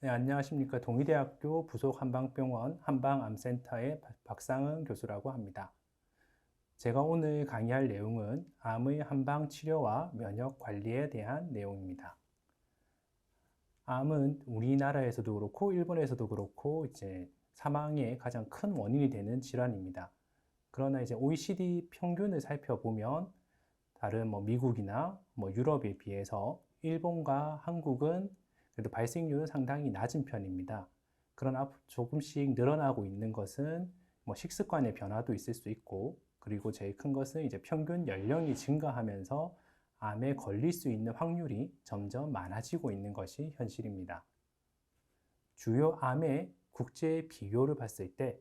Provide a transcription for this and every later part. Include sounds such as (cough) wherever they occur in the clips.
네, 안녕하십니까. 동의대학교 부속 한방병원 한방암센터의 박- 박상은 교수라고 합니다. 제가 오늘 강의할 내용은 암의 한방 치료와 면역 관리에 대한 내용입니다. 암은 우리나라에서도 그렇고 일본에서도 그렇고 이제 사망의 가장 큰 원인이 되는 질환입니다. 그러나 이제 OECD 평균을 살펴보면 다른 뭐 미국이나 뭐 유럽에 비해서 일본과 한국은 그래도 발생률은 상당히 낮은 편입니다. 그러나 조금씩 늘어나고 있는 것은 뭐 식습관의 변화도 있을 수 있고 그리고 제일 큰 것은 이제 평균 연령이 증가하면서 암에 걸릴 수 있는 확률이 점점 많아지고 있는 것이 현실입니다. 주요 암의 국제 비교를 봤을 때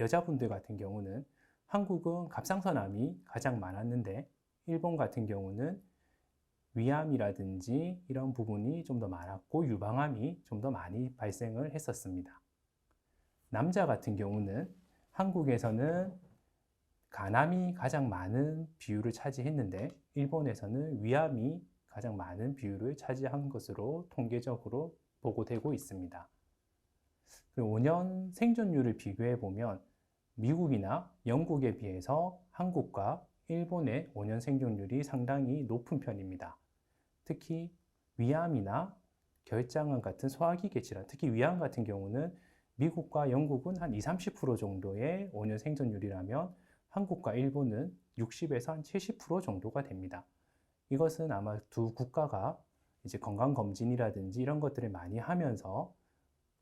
여자분들 같은 경우는 한국은 갑상선암이 가장 많았는데 일본 같은 경우는 위암이라든지 이런 부분이 좀 더 많았고 유방암이 좀 더 많이 발생을 했었습니다. 남자 같은 경우는 한국에서는 간암이 가장 많은 비율을 차지했는데 일본에서는 위암이 가장 많은 비율을 차지한 것으로 통계적으로 보고되고 있습니다. 5년 생존율을 비교해 보면 미국이나 영국에 비해서 한국과 일본의 5년 생존율이 상당히 높은 편입니다. 특히 위암이나 결장암 같은 소화기계 질환, 특히 위암 같은 경우는 미국과 영국은 한 20, 30% 정도의 5년 생존율이라면 한국과 일본은 60에서 한 70% 정도가 됩니다. 이것은 아마 두 국가가 이제 건강검진이라든지 이런 것들을 많이 하면서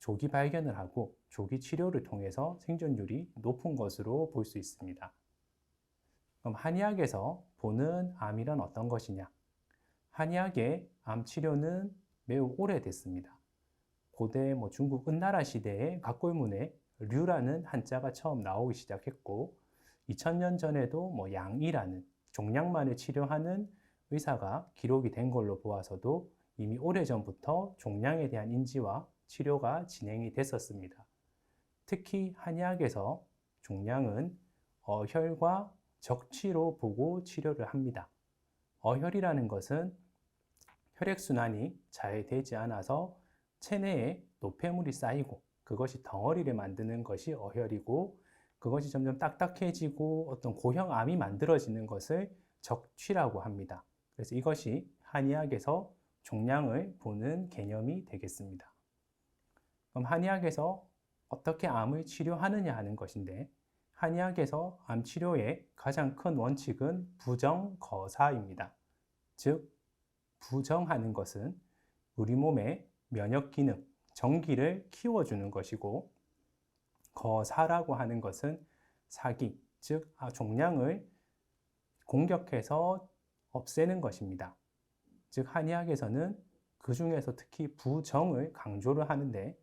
조기 발견을 하고 조기 치료를 통해서 생존율이 높은 것으로 볼 수 있습니다. 그럼 한의학에서 보는 암이란 어떤 것이냐? 한의학의 암 치료는 매우 오래됐습니다. 고대 뭐 중국 은나라 시대에 각골문에 류라는 한자가 처음 나오기 시작했고 2000년 전에도 뭐 양이라는 종양만을 치료하는 의사가 기록이 된 걸로 보아서도 이미 오래전부터 종양에 대한 인지와 치료가 진행이 됐었습니다. 특히 한의학에서 종양은 어혈과 적치로 보고 치료를 합니다. 어혈이라는 것은 혈액순환이 잘 되지 않아서 체내에 노폐물이 쌓이고 그것이 덩어리를 만드는 것이 어혈이고 그것이 점점 딱딱해지고 어떤 고형암이 만들어지는 것을 적취라고 합니다. 그래서 이것이 한의학에서 종양을 보는 개념이 되겠습니다. 그럼 한의학에서 어떻게 암을 치료하느냐 하는 것인데 한의학에서 암 치료의 가장 큰 원칙은 부정거사입니다. 즉 부정하는 것은 우리 몸의 면역 기능, 정기를 키워주는 것이고 거사라고 하는 것은 사기, 즉 아, 종양을 공격해서 없애는 것입니다. 즉 한의학에서는 그 중에서 특히 부정을 강조를 하는데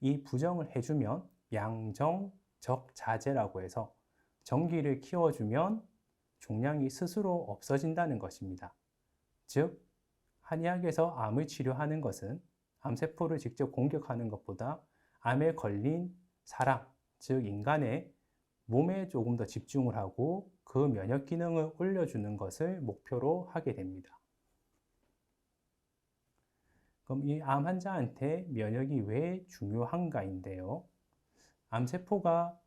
이 부정을 해주면 양정적자재라고 해서 정기를 키워주면 종양이 스스로 없어진다는 것입니다. 즉 한의학에서 암을 치료하는 것은 암세포를 직접 공격하는 것보다 암에 걸린 사람, 즉 인간의 몸에 조금 더 집중을 하고 그 면역 기능을 올려주는 것을 목표로 하게 됩니다. 그럼 이 암 환자한테 면역이 왜 중요한가인데요. 암세포가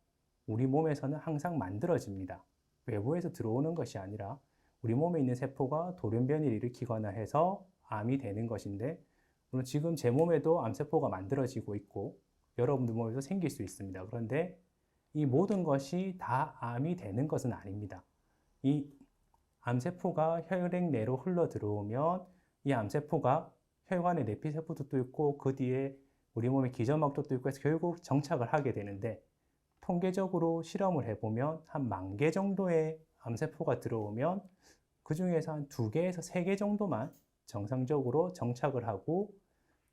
우리 몸에서는 항상 만들어집니다. 외부에서 들어오는 것이 아니라 우리 몸에 있는 세포가 돌연변이를 일으키거나 해서 암이 되는 것인데 물론 지금 제 몸에도 암세포가 만들어지고 있고 여러분들 몸에도 생길 수 있습니다. 그런데 이 모든 것이 다 암이 되는 것은 아닙니다. 이 암세포가 혈액 내로 흘러 들어오면 이 암세포가 혈관에 내피세포도 뚫고 그 뒤에 우리 몸에 기저막도 뚫고 해서 결국 정착을 하게 되는데 통계적으로 실험을 해보면 한 만 개 정도의 암세포가 들어오면 그 중에서 한 두 개에서 세 개 정도만 정상적으로 정착을 하고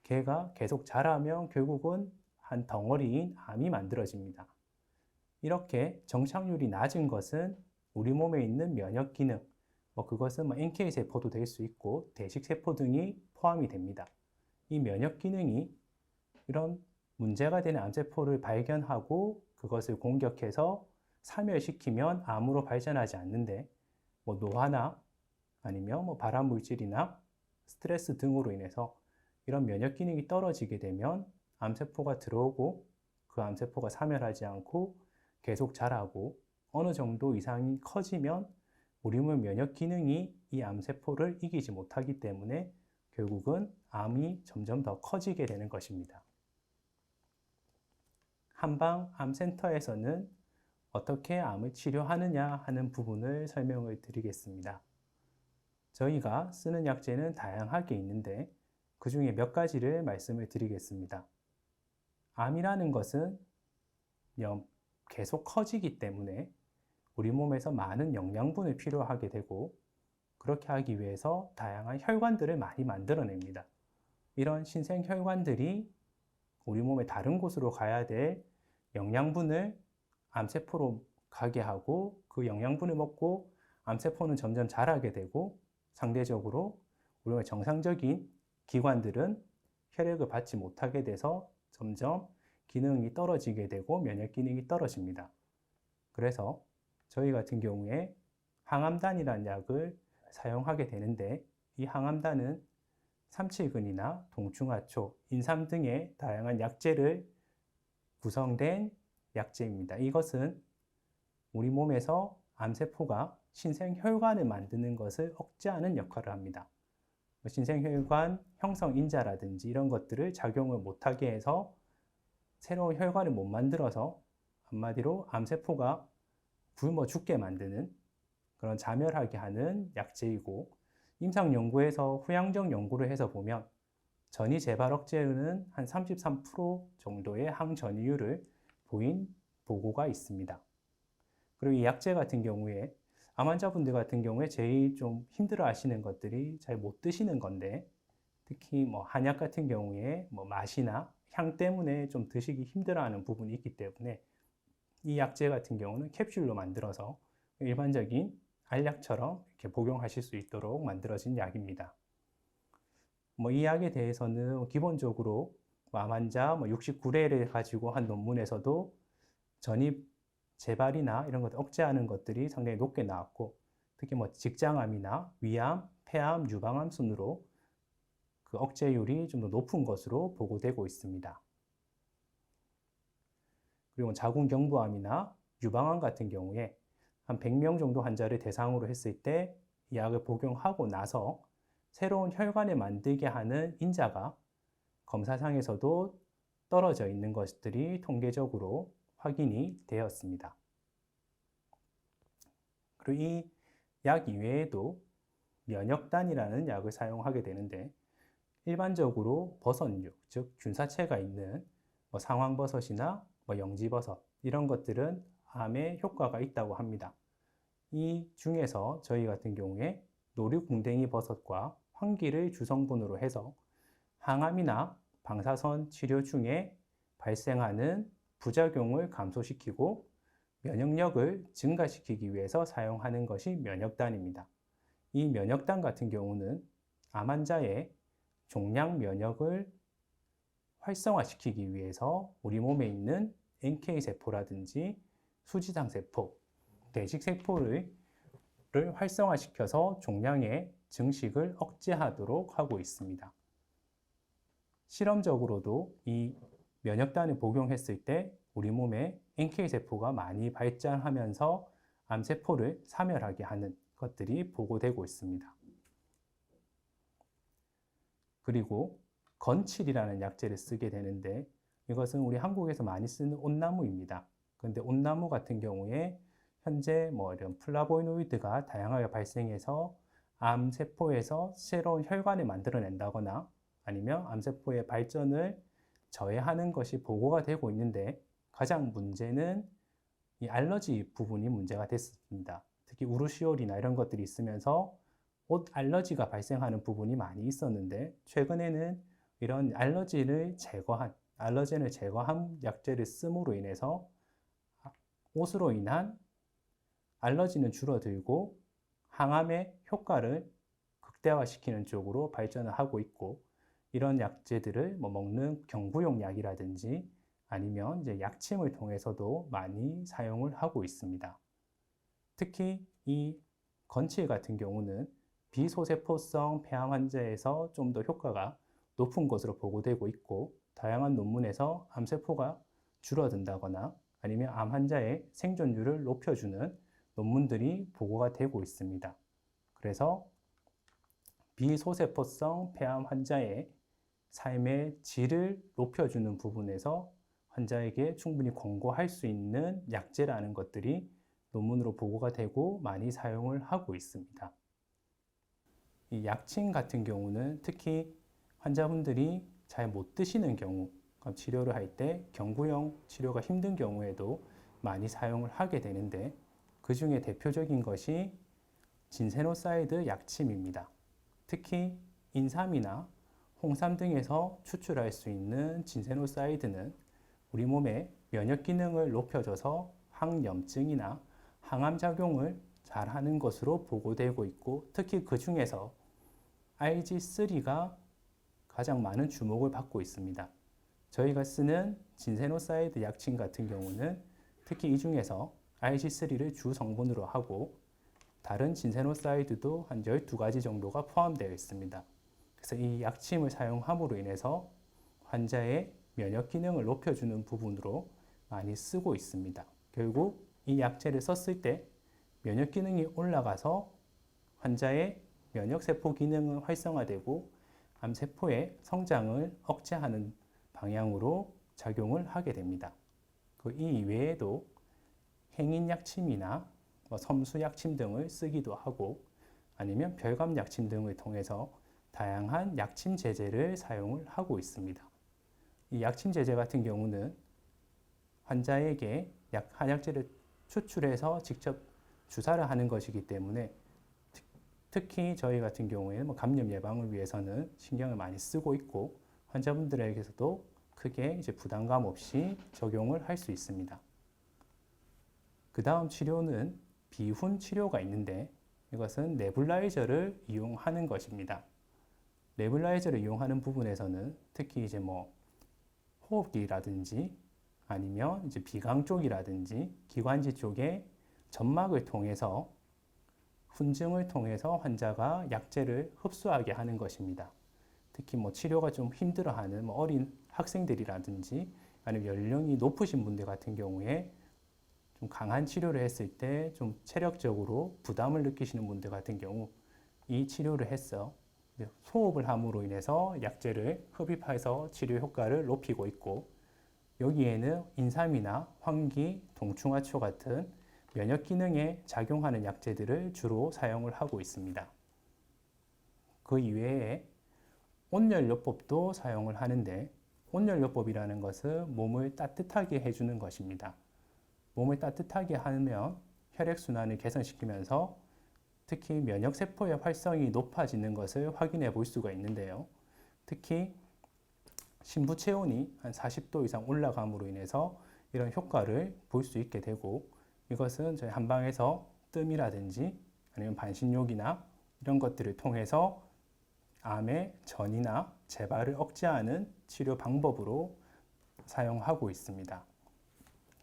개가 계속 자라면 결국은 한 덩어리인 암이 만들어집니다. 이렇게 정착률이 낮은 것은 우리 몸에 있는 면역 기능, 뭐 그것은 뭐 NK 세포도 될 수 있고 대식 세포 등이 포함이 됩니다. 이 면역 기능이 이런 문제가 되는 암세포를 발견하고 그것을 공격해서 사멸시키면 암으로 발전하지 않는데 뭐 노화나 아니면 뭐 발암 물질이나 스트레스 등으로 인해서 이런 면역 기능이 떨어지게 되면 암세포가 들어오고 그 암세포가 사멸하지 않고 계속 자라고 어느 정도 이상이 커지면 우리 몸 면역 기능이 이 암세포를 이기지 못하기 때문에 결국은 암이 점점 더 커지게 되는 것입니다. 한방 암센터에서는 어떻게 암을 치료하느냐 하는 부분을 설명을 드리겠습니다. 저희가 쓰는 약제는 다양하게 있는데 그 중에 몇 가지를 말씀을 드리겠습니다. 암이라는 것은 계속 커지기 때문에 우리 몸에서 많은 영양분을 필요하게 되고 그렇게 하기 위해서 다양한 혈관들을 많이 만들어냅니다. 이런 신생 혈관들이 우리 몸의 다른 곳으로 가야 될 영양분을 암세포로 가게 하고 그 영양분을 먹고 암세포는 점점 자라게 되고 상대적으로 우리 몸의 정상적인 기관들은 혈액을 받지 못하게 돼서 점점 기능이 떨어지게 되고 면역 기능이 떨어집니다. 그래서 저희 같은 경우에 항암단이라는 약을 사용하게 되는데 이 항암단은 삼칠근이나 동충하초, 인삼 등의 다양한 약재를 구성된 약재입니다. 이것은 우리 몸에서 암세포가 신생혈관을 만드는 것을 억제하는 역할을 합니다. 신생혈관 형성 인자라든지 이런 것들을 작용을 못하게 해서 새로운 혈관을 못 만들어서 한마디로 암세포가 굶어 죽게 만드는 그런 자멸하게 하는 약제이고 임상 연구에서 후양적 연구를 해서 보면 전이 재발 억제는 한33% 정도의 항전이율을 보인 보고가 있습니다. 그리고 이 약제 같은 경우에 암 환자분들 같은 경우에 제일 좀 힘들어 하시는 것들이 잘 못 드시는 건데 특히 뭐 한약 같은 경우에 뭐 맛이나 향 때문에 좀 드시기 힘들어 하는 부분이 있기 때문에 이 약제 같은 경우는 캡슐로 만들어서 일반적인 알약처럼 이렇게 복용하실 수 있도록 만들어진 약입니다. 뭐 이 약에 대해서는 기본적으로 암 환자 뭐 69회를 가지고 한 논문에서도 전입 재발이나 이런 것 억제하는 것들이 상당히 높게 나왔고 특히 뭐 직장암이나 위암, 폐암, 유방암 순으로 그 억제율이 좀 더 높은 것으로 보고되고 있습니다. 그리고 자궁경부암이나 유방암 같은 경우에 한 100명 정도 환자를 대상으로 했을 때이 약을 복용하고 나서 새로운 혈관을 만들게 하는 인자가 검사상에서도 떨어져 있는 것들이 통계적으로 확인이 되었습니다. 그리고 이 약 이외에도 면역단이라는 약을 사용하게 되는데 일반적으로 버섯류, 즉 균사체가 있는 뭐 상황버섯이나 뭐 영지버섯 이런 것들은 암에 효과가 있다고 합니다. 이 중에서 저희 같은 경우에 노류궁뎅이 버섯과 황기를 주성분으로 해서 항암이나 방사선 치료 중에 발생하는 부작용을 감소시키고 면역력을 증가시키기 위해서 사용하는 것이 면역단입니다. 이 면역단 같은 경우는 암 환자의 종양 면역을 활성화시키기 위해서 우리 몸에 있는 NK 세포라든지 수지장 세포, 대식 세포를 활성화시켜서 종양의 증식을 억제하도록 하고 있습니다. 실험적으로도 이 면역단을 복용했을 때 우리 몸에 NK 세포가 많이 발전하면서 암세포를 사멸하게 하는 것들이 보고되고 있습니다. 그리고 건칠이라는 약재를 쓰게 되는데 이것은 우리 한국에서 많이 쓰는 온나무입니다. 그런데 온나무 같은 경우에 현재 뭐 이런 플라보이노이드가 다양하게 발생해서 암세포에서 새로운 혈관을 만들어낸다거나 아니면 암세포의 발전을 저해하는 것이 보고가 되고 있는데 가장 문제는 이 알러지 부분이 문제가 됐습니다. 특히 우루시올이나 이런 것들이 있으면서 옷 알러지가 발생하는 부분이 많이 있었는데 최근에는 이런 알러지를 제거한 알러젠을 제거한 약제를 씀으로 인해서 옷으로 인한 알러지는 줄어들고 항암의 효과를 극대화시키는 쪽으로 발전을 하고 있고 이런 약제들을 뭐 먹는 경구용 약이라든지 아니면 이제 약침을 통해서도 많이 사용을 하고 있습니다. 특히 이 건칠 같은 경우는 비소세포성 폐암 환자에서 좀 더 효과가 높은 것으로 보고되고 있고 다양한 논문에서 암세포가 줄어든다거나 아니면 암 환자의 생존율을 높여주는 논문들이 보고가 되고 있습니다. 그래서 비소세포성 폐암 환자의 삶의 질을 높여주는 부분에서 환자에게 충분히 권고할 수 있는 약제라는 것들이 논문으로 보고가 되고 많이 사용을 하고 있습니다. 이 약침 같은 경우는 특히 환자분들이 잘 못 드시는 경우, 그러니까 치료를 할 때 경구용 치료가 힘든 경우에도 많이 사용을 하게 되는데 그 중에 대표적인 것이 진세노사이드 약침입니다. 특히 인삼이나 홍삼 등에서 추출할 수 있는 진세노사이드는 우리 몸의 면역 기능을 높여줘서 항염증이나 항암 작용을 잘 하는 것으로 보고되고 있고 특히 그 중에서 IG3가 가장 많은 주목을 받고 있습니다. 저희가 쓰는 진세노사이드 약침 같은 경우는 특히 이 중에서 IG3를 주 성분으로 하고 다른 진세노사이드도 한 12가지 정도가 포함되어 있습니다. 그래서 이 약침을 사용함으로 인해서 환자의 면역 기능을 높여주는 부분으로 많이 쓰고 있습니다. 결국 이 약제를 썼을 때 면역 기능이 올라가서 환자의 면역 세포 기능은 활성화되고 암 세포의 성장을 억제하는 방향으로 작용을 하게 됩니다. 그이 이외에도 행인 약침이나 뭐 섬수 약침 등을 쓰기도 하고 아니면 별감 약침 등을 통해서 다양한 약침 제제를 사용을 하고 있습니다. 이 약침 제제 같은 경우는 환자에게 약 한약제를 추출해서 직접 주사를 하는 것이기 때문에 특히 저희 같은 경우에는 뭐 감염 예방을 위해서는 신경을 많이 쓰고 있고 환자분들에게서도 크게 이제 부담감 없이 적용을 할 수 있습니다. 그 다음 치료는 비훈 치료가 있는데 이것은 네블라이저를 이용하는 것입니다. 네블라이저를 이용하는 부분에서는 특히 이제 뭐 호흡기라든지 아니면 이제 비강 쪽이라든지 기관지 쪽에 점막을 통해서 훈증을 통해서 환자가 약제를 흡수하게 하는 것입니다. 특히 뭐 치료가 좀 힘들어하는 뭐 어린 학생들이라든지 아니면 연령이 높으신 분들 같은 경우에 좀 강한 치료를 했을 때 좀 체력적으로 부담을 느끼시는 분들 같은 경우 이 치료를 해서 소흡을 함으로 인해서 약제를 흡입해서 치료 효과를 높이고 있고 여기에는 인삼이나 황기, 동충하초 같은 면역 기능에 작용하는 약제들을 주로 사용을 하고 있습니다. 그 이외에 온열요법도 사용을 하는데 온열요법이라는 것은 몸을 따뜻하게 해주는 것입니다. 몸을 따뜻하게 하면 혈액순환을 개선시키면서 특히 면역 세포의 활성이 높아지는 것을 확인해 볼 수가 있는데요. 특히 신부 체온이 한 40도 이상 올라감으로 인해서 이런 효과를 볼 수 있게 되고 이것은 저희 한방에서 뜸이라든지 아니면 반신욕이나 이런 것들을 통해서 암의 전이나 재발을 억제하는 치료 방법으로 사용하고 있습니다.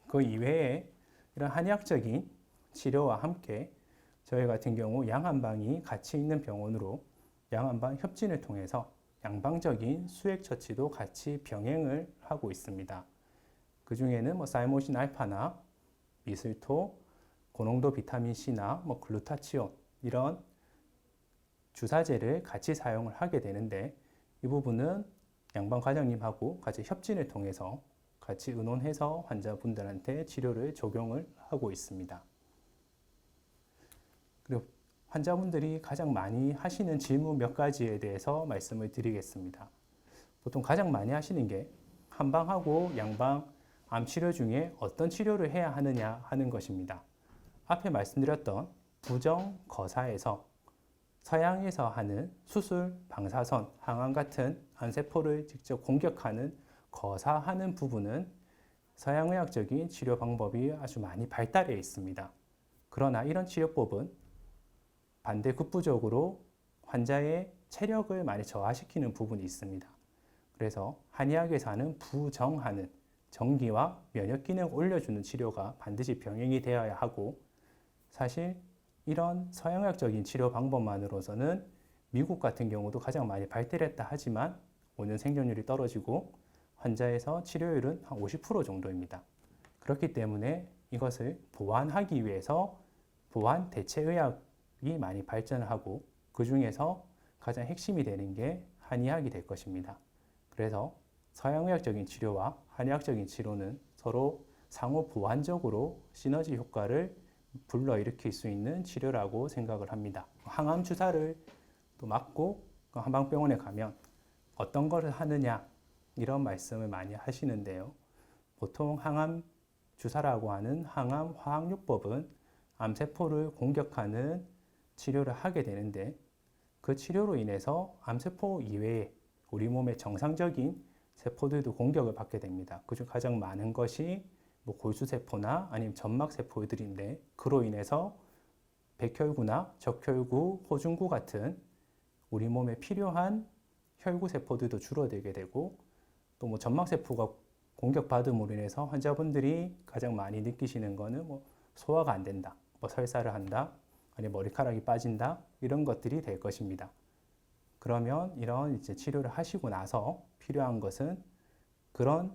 그 이외에 이런 한의학적인 치료와 함께 저희 같은 경우 양한방이 같이 있는 병원으로 양한방 협진을 통해서 양방적인 수액 처치도 같이 병행을 하고 있습니다. 그 중에는 뭐 사이모신 알파나 미슬토, 고농도 비타민 C나 뭐 글루타치온 이런 주사제를 같이 사용을 하게 되는데 이 부분은 양방 과장님하고 같이 협진을 통해서 같이 의논해서 환자분들한테 치료를 적용을 하고 있습니다. 환자분들이 가장 많이 하시는 질문 몇 가지에 대해서 말씀을 드리겠습니다. 보통 가장 많이 하시는 게 한방하고 양방 암 치료 중에 어떤 치료를 해야 하느냐 하는 것입니다. 앞에 말씀드렸던 부정 거사에서 서양에서 하는 수술, 방사선, 항암 같은 암세포를 직접 공격하는 거사하는 부분은 서양의학적인 치료 방법이 아주 많이 발달해 있습니다. 그러나 이런 치료법은 반대 극부적으로 환자의 체력을 많이 저하시키는 부분이 있습니다. 그래서 한의학에서 하는 부정하는 전기와 면역 기능 올려주는 치료가 반드시 병행이 되어야 하고 사실 이런 서양학적인 치료 방법만으로서는 미국 같은 경우도 가장 많이 발달했다 하지만 오는 생존율이 떨어지고 환자에서 치료율은 한 50% 정도입니다. 그렇기 때문에 이것을 보완하기 위해서 보완 대체 의학이 많이 발전을 하고 그 중에서 가장 핵심이 되는 게 한의학이 될 것입니다. 그래서 서양의학적인 치료와 한의학적인 치료는 서로 상호 보완적으로 시너지 효과를 불러일으킬 수 있는 치료라고 생각을 합니다. 항암 주사를 또 맞고 그 한방병원에 가면 어떤 것을 하느냐 이런 말씀을 많이 하시는데요. 보통 항암 주사라고 하는 항암 화학요법은 암세포를 공격하는 치료를 하게 되는데 그 치료로 인해서 암세포 이외에 우리 몸의 정상적인 세포들도 공격을 받게 됩니다. 그중 가장 많은 것이 뭐 골수세포나 아니면 점막세포들인데 그로 인해서 백혈구나 적혈구, 호중구 같은 우리 몸에 필요한 혈구 세포들도 줄어들게 되고 또 뭐 점막세포가 공격받음으로 인해서 환자분들이 가장 많이 느끼시는 거는 뭐 소화가 안 된다, 뭐 설사를 한다, 아니 머리카락이 빠진다 이런 것들이 될 것입니다. 그러면 이런 이제 치료를 하시고 나서 필요한 것은 그런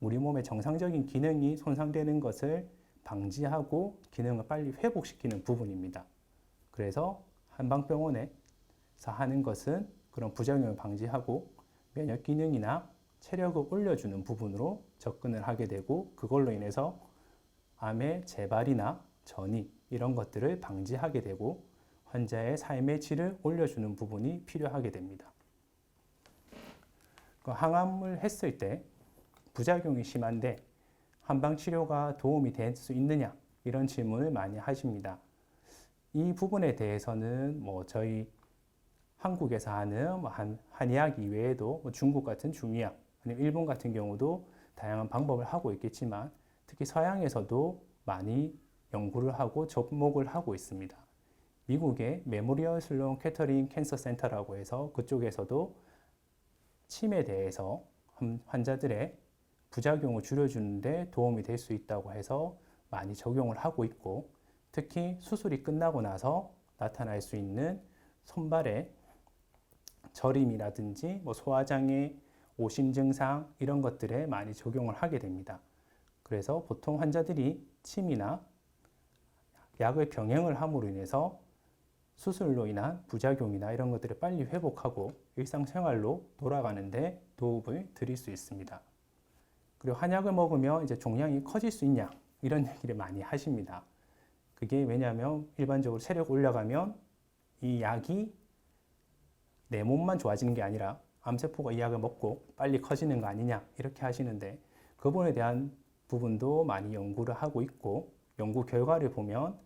우리 몸의 정상적인 기능이 손상되는 것을 방지하고 기능을 빨리 회복시키는 부분입니다. 그래서 한방병원에서 하는 것은 그런 부작용을 방지하고 면역 기능이나 체력을 올려주는 부분으로 접근을 하게 되고 그걸로 인해서 암의 재발이나 전이 이런 것들을 방지하게 되고 환자의 삶의 질을 올려주는 부분이 필요하게 됩니다. 그 항암을 했을 때 부작용이 심한데 한방 치료가 도움이 될 수 있느냐 이런 질문을 많이 하십니다. 이 부분에 대해서는 뭐 저희 한국에서 하는 뭐 한, 한의학 이외에도 뭐 중국 같은 중의학 아니면 일본 같은 경우도 다양한 방법을 하고 있겠지만 특히 서양에서도 많이 연구를 하고 접목을 하고 있습니다. 미국의 메모리얼 슬론 캐터링 캔서 센터라고 해서 그쪽에서도 침에 대해서 환자들의 부작용을 줄여주는데 도움이 될 수 있다고 해서 많이 적용을 하고 있고 특히 수술이 끝나고 나서 나타날 수 있는 손발의 저림이라든지 뭐 소화장애, 오심 증상 이런 것들에 많이 적용을 하게 됩니다. 그래서 보통 환자들이 침이나 약을 병행을 함으로 인해서 수술로 인한 부작용이나 이런 것들을 빨리 회복하고 일상생활로 돌아가는데 도움을 드릴 수 있습니다. 그리고 한약을 먹으면 이제 종양이 커질 수 있냐 이런 (laughs) 얘기를 많이 하십니다. 그게 왜냐하면 일반적으로 체력 올라가면 이 약이 내 몸만 좋아지는 게 아니라 암세포가 이 약을 먹고 빨리 커지는 거 아니냐 이렇게 하시는데 그 부분에 대한 부분도 많이 연구를 하고 있고 연구 결과를 보면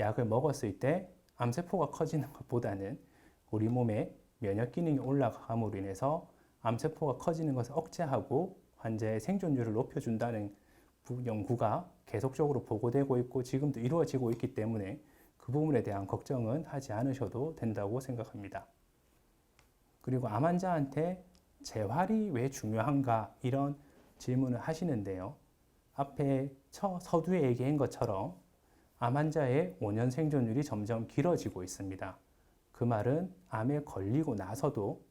약을 먹었을 때 암세포가 커지는 것보다는 우리 몸의 면역 기능이 올라감으로 인해서 암세포가 커지는 것을 억제하고 환자의 생존율을 높여준다는 연구가 계속적으로 보고되고 있고 지금도 이루어지고 있기 때문에 그 부분에 대한 걱정은 하지 않으셔도 된다고 생각합니다. 그리고 암 환자한테 재활이 왜 중요한가 이런 질문을 하시는데요. 앞에 서두에 얘기한 것처럼 암 환자의 5년 생존율이 점점 길어지고 있습니다. 그 말은 암에 걸리고 나서도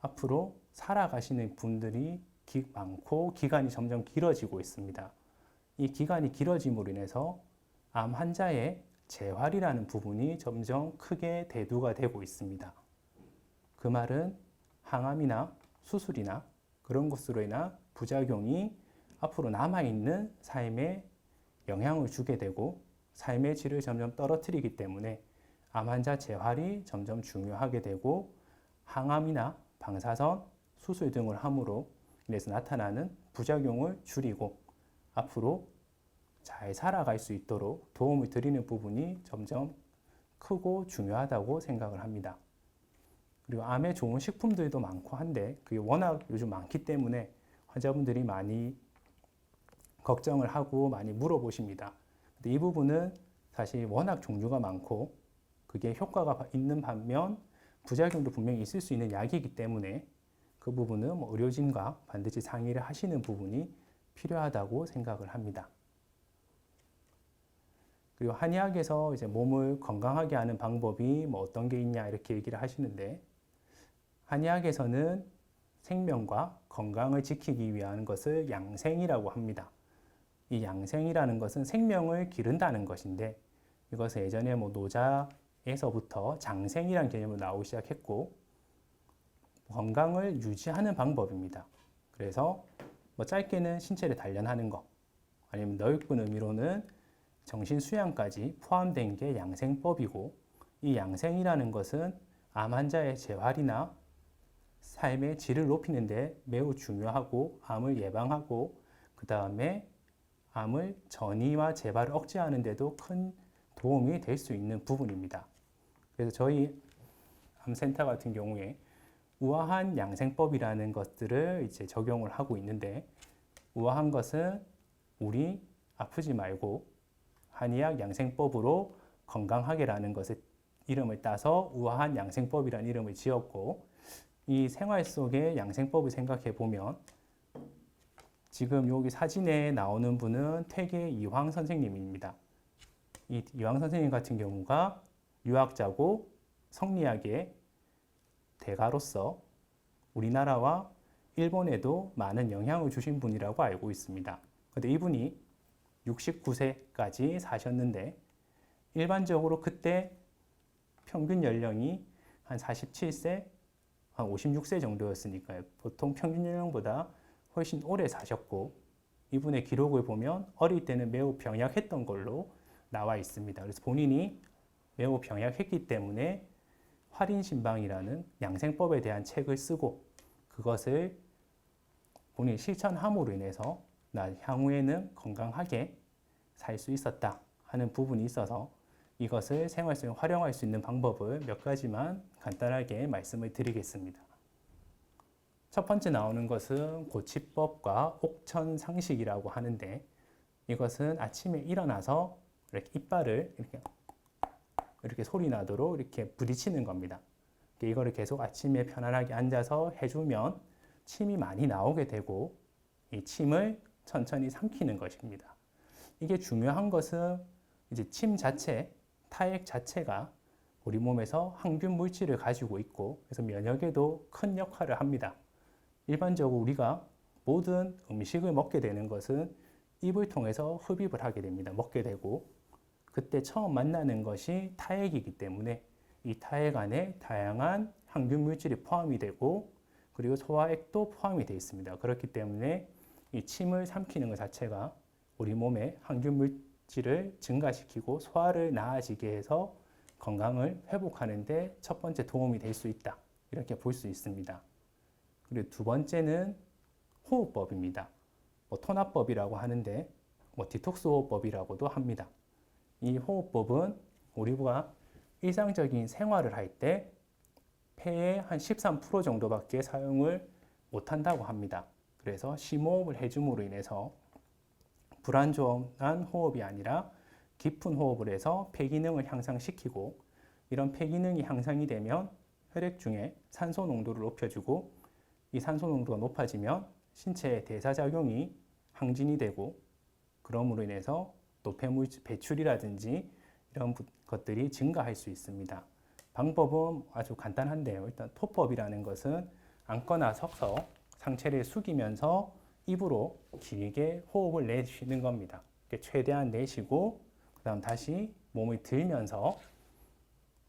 앞으로 살아가시는 분들이 많고 기간이 점점 길어지고 있습니다. 이 기간이 길어짐으로 인해서 암 환자의 재활이라는 부분이 점점 크게 대두가 되고 있습니다. 그 말은 항암이나 수술이나 그런 것으로 인한 부작용이 앞으로 남아있는 삶에 영향을 주게 되고 삶의 질을 점점 떨어뜨리기 때문에 암 환자 재활이 점점 중요하게 되고 항암이나 방사선, 수술 등을 함으로 인해서 나타나는 부작용을 줄이고 앞으로 잘 살아갈 수 있도록 도움을 드리는 부분이 점점 크고 중요하다고 생각을 합니다. 그리고 암에 좋은 식품들도 많고 한데 그게 워낙 요즘 많기 때문에 환자분들이 많이 걱정을 하고 많이 물어보십니다. 이 부분은 사실 워낙 종류가 많고 그게 효과가 있는 반면 부작용도 분명히 있을 수 있는 약이기 때문에 그 부분은 뭐 의료진과 반드시 상의를 하시는 부분이 필요하다고 생각을 합니다. 그리고 한의학에서 이제 몸을 건강하게 하는 방법이 뭐 어떤 게 있냐 이렇게 얘기를 하시는데 한의학에서는 생명과 건강을 지키기 위한 것을 양생이라고 합니다. 이 양생이라는 것은 생명을 기른다는 것인데 이것은 예전에 뭐 노자에서부터 장생이라는 개념으로 나오기 시작했고 건강을 유지하는 방법입니다. 그래서 뭐 짧게는 신체를 단련하는 것 아니면 넓은 의미로는 정신 수양까지 포함된 게 양생법이고 이 양생이라는 것은 암 환자의 재활이나 삶의 질을 높이는 데 매우 중요하고 암을 예방하고 그 다음에 암을 전이와 재발을 억제하는 데도 큰 도움이 될 수 있는 부분입니다. 그래서 저희 암센터 같은 경우에 우아한 양생법이라는 것들을 이제 적용을 하고 있는데 우아한 것은 우리 아프지 말고 한의학 양생법으로 건강하게라는 것을 이름을 따서 우아한 양생법이라는 이름을 지었고 이 생활 속의 양생법을 생각해 보면 지금 여기 사진에 나오는 분은 퇴계 이황 선생님입니다. 이 이황 선생님 같은 경우가 유학자고 성리학의 대가로서 우리나라와 일본에도 많은 영향을 주신 분이라고 알고 있습니다. 근데 이분이 69세까지 사셨는데 일반적으로 그때 평균 연령이 한 47세, 한 56세 정도였으니까요. 보통 평균 연령보다 훨씬 오래 사셨고 이분의 기록을 보면 어릴 때는 매우 병약했던 걸로 나와 있습니다. 그래서 본인이 매우 병약했기 때문에 활인신방이라는 양생법에 대한 책을 쓰고 그것을 본인이 실천함으로 인해서 나 향후에는 건강하게 살 수 있었다 하는 부분이 있어서 이것을 생활 속에 활용할 수 있는 방법을 몇 가지만 간단하게 말씀을 드리겠습니다. 첫 번째 나오는 것은 고치법과 옥천상식이라고 하는데 이것은 아침에 일어나서 이렇게 이빨을 이렇게 이렇게 소리 나도록 이렇게 부딪히는 겁니다. 이거를 계속 아침에 편안하게 앉아서 해주면 침이 많이 나오게 되고 이 침을 천천히 삼키는 것입니다. 이게 중요한 것은 이제 침 자체, 타액 자체가 우리 몸에서 항균 물질을 가지고 있고 그래서 면역에도 큰 역할을 합니다. 일반적으로 우리가 모든 음식을 먹게 되는 것은 입을 통해서 흡입을 하게 됩니다. 먹게 되고 그때 처음 만나는 것이 타액이기 때문에 이 타액 안에 다양한 항균 물질이 포함이 되고 그리고 소화액도 포함이 되어 있습니다. 그렇기 때문에 이 침을 삼키는 것 자체가 우리 몸의 항균 물질을 증가시키고 소화를 나아지게 해서 건강을 회복하는 데 첫 번째 도움이 될 수 있다. 이렇게 볼 수 있습니다. 그리고 두 번째는 호흡법입니다. 뭐 토납법이라고 하는데 뭐 디톡스 호흡법이라고도 합니다. 이 호흡법은 우리가 일상적인 생활을 할 때 폐의 한 13% 정도밖에 사용을 못한다고 합니다. 그래서 심호흡을 해줌으로 인해서 불안정한 호흡이 아니라 깊은 호흡을 해서 폐 기능을 향상시키고 이런 폐 기능이 향상이 되면 혈액 중에 산소 농도를 높여주고 이 산소 농도가 높아지면 신체의 대사작용이 항진이 되고 그러므로 인해서 노폐물 배출이라든지 이런 것들이 증가할 수 있습니다. 방법은 아주 간단한데요. 일단 토법이라는 것은 앉거나 서서 상체를 숙이면서 입으로 길게 호흡을 내쉬는 겁니다. 최대한 내쉬고 그다음 다시 몸을 들면서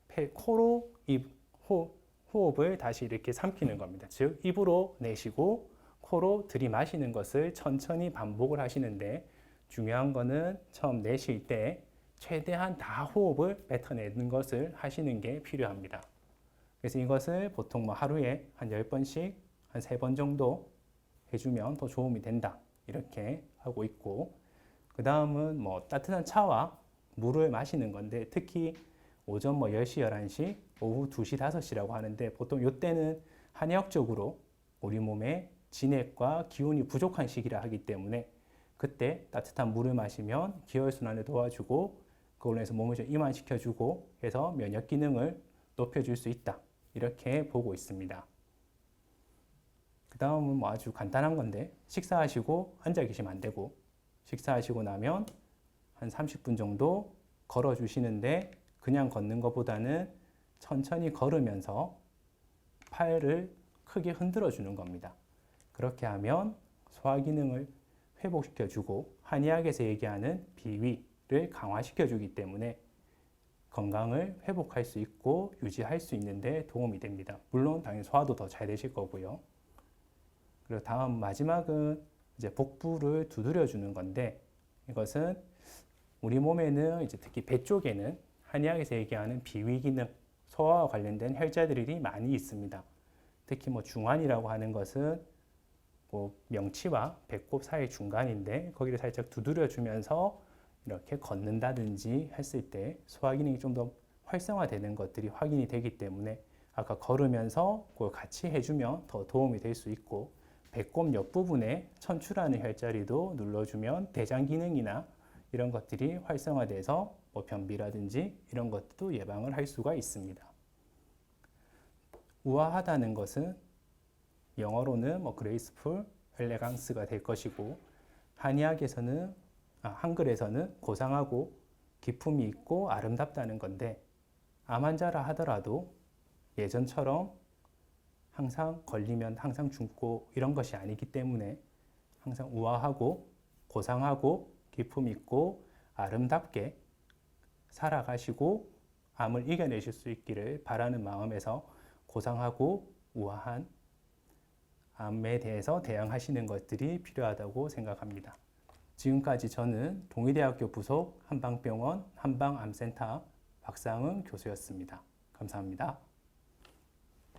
폐, 코로 입 호, 호흡을 다시 이렇게 삼키는 겁니다. 즉 입으로 내쉬고 코로 들이마시는 것을 천천히 반복을 하시는데 중요한 거는 처음 내쉴 때 최대한 다 호흡을 뱉어내는 것을 하시는 게 필요합니다. 그래서 이것을 보통 뭐 하루에 한 10번씩 한 3번 정도 해주면 더 도움이 된다. 이렇게 하고 있고 그 다음은 뭐 따뜻한 차와 물을 마시는 건데 특히 오전 뭐 10시, 11시, 오후 2시, 5시라고 하는데 보통 이때는 한의학적으로 우리 몸에 진액과 기운이 부족한 시기라 하기 때문에 그때 따뜻한 물을 마시면 기혈순환을 도와주고 그걸로 해서 몸을 좀 이완시켜주고 해서 면역 기능을 높여줄 수 있다. 이렇게 보고 있습니다. 그 다음은 뭐 아주 간단한 건데 식사하시고 앉아 계시면 안 되고 식사하시고 나면 한 30분 정도 걸어 주시는데 그냥 걷는 것보다는 천천히 걸으면서 팔을 크게 흔들어 주는 겁니다. 그렇게 하면 소화 기능을 회복시켜 주고 한의학에서 얘기하는 비위를 강화시켜 주기 때문에 건강을 회복할 수 있고 유지할 수 있는데 도움이 됩니다. 물론 당연히 소화도 더 잘 되실 거고요. 그리고 다음 마지막은 이제 복부를 두드려 주는 건데 이것은 우리 몸에는 이제 특히 배 쪽에는 한의학에서 얘기하는 비위 기능, 소화와 관련된 혈자들이 많이 있습니다. 특히 뭐 중환이라고 하는 것은 뭐 명치와 배꼽 사이 중간인데 거기를 살짝 두드려 주면서 이렇게 걷는다든지 했을 때 소화 기능이 좀 더 활성화되는 것들이 확인이 되기 때문에 아까 걸으면서 그걸 같이 해주면 더 도움이 될 수 있고 배꼽 옆 부분에 천추라는 혈자리도 눌러주면 대장 기능이나 이런 것들이 활성화돼서 뭐 변비라든지 이런 것도 예방을 할 수가 있습니다. 우아하다는 것은 영어로는 뭐 그레이스풀, 엘레강스가 될 것이고 한의학에서는 아, 한글에서는 고상하고 기품이 있고 아름답다는 건데 암 환자라 하더라도 예전처럼 항상 걸리면 항상 죽고 이런 것이 아니기 때문에 항상 우아하고 고상하고 기품 있고 아름답게 살아가시고 암을 이겨내실 수 있기를 바라는 마음에서 고상하고 우아한 암에 대해서 대응하시는 것들이 필요하다고 생각합니다. 지금까지 저는 동의대학교 부속 한방병원 한방암센터 박상은 교수였습니다. 감사합니다.